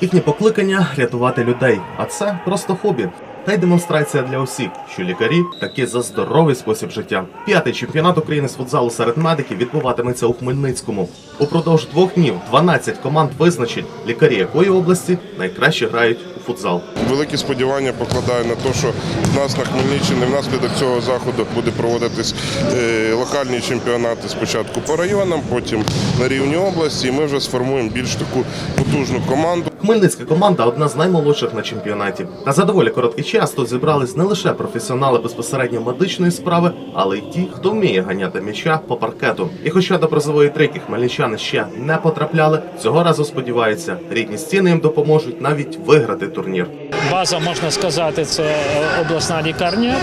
Їхнє покликання рятувати людей, а це просто хобі. Та й демонстрація для усіх, що лікарі таки за здоровий спосіб життя. П'ятий чемпіонат України з футзалу серед медиків відбуватиметься у Хмельницькому. Упродовж двох днів 12 команд визначать, лікарі якої області найкраще грають у футзал. Великі сподівання покладаю на те, що в нас на Хмельниччині внаслідок цього заходу буде проводитись е, локальні чемпіонати спочатку по районам, потім на рівні області. І ми вже сформуємо більш таку потужну команду. Хмельницька команда одна з наймолодших на чемпіонаті. Та за доволі короткий час тут зібрались не лише професіонали безпосередньо медичної справи, але й ті, хто вміє ганяти м'яча по паркету. І хоча до призової трійки хмельничани ще не потрапляли, цього разу сподіваються, рідні стіни їм допоможуть навіть виграти турнір. База, можна сказати, це обласна лікарня.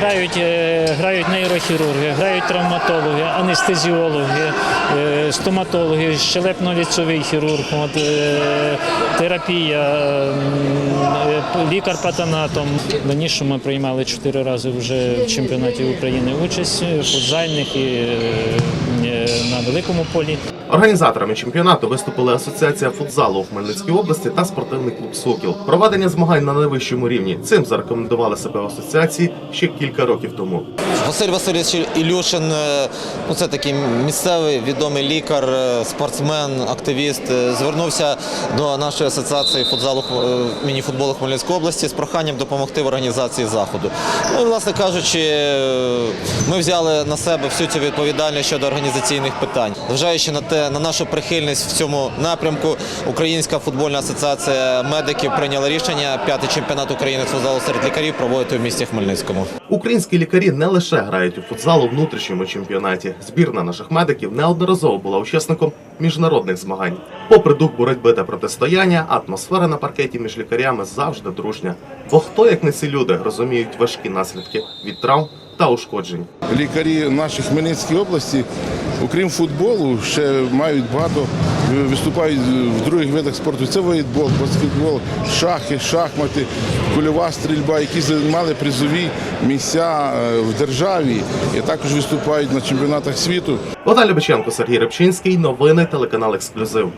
Грають, е, грають нейрохірурги, грають травматологи, анестезіологи, е, стоматологи, щелепно-ліцевий хірург, от, е, терапія, е, лікар-патанатом. Раніше ми приймали чотири рази вже в чемпіонаті України участь, футзальних і на великому полі. Організаторами чемпіонату виступили Асоціація футзалу у Хмельницькій області та спортивний клуб Сокіл. Проведення змагань на найвищому рівні. Цим зарекомендували себе в асоціації ще кілька років тому. Василь Васильович Ілюшин, е, ну це такий місцевий відомий лікар, е, спортсмен, активіст. е, Звернувся до нашої асоціації футзалу міні-футболу Хмельницької області з проханням допомогти в організації заходу. Ну власне кажучи, ми взяли на себе всю цю відповідальність щодо організаційних питань. Зважаючи на те, на нашу прихильність в цьому напрямку, Українська футбольна асоціація медиків прийняла рішення п'ятий чемпіонат України футзалу серед лікарів проводити в місті Хмельницькому. Українські лікарі не лише грають у футзал у внутрішньому чемпіонаті. Збірна наших медиків неодноразово була учасником міжнародних змагань. Попри дух боротьби та протистояння, атмосфера на паркеті між лікарями завжди дружня. Бо хто, як не ці люди, розуміють важкі наслідки від травм та ушкоджень. лікарі в нашій Хмельницькій області, окрім футболу, ще мають багато виступають в других видах спорту. Це волейбол, баскетбол, шахи, шахмати, кульова стрільба, які займали призові місця е, в державі і також виступають на чемпіонатах світу. Богдан Любиченко, Сергій Рибчинський. Новини телеканал Ексклюзив.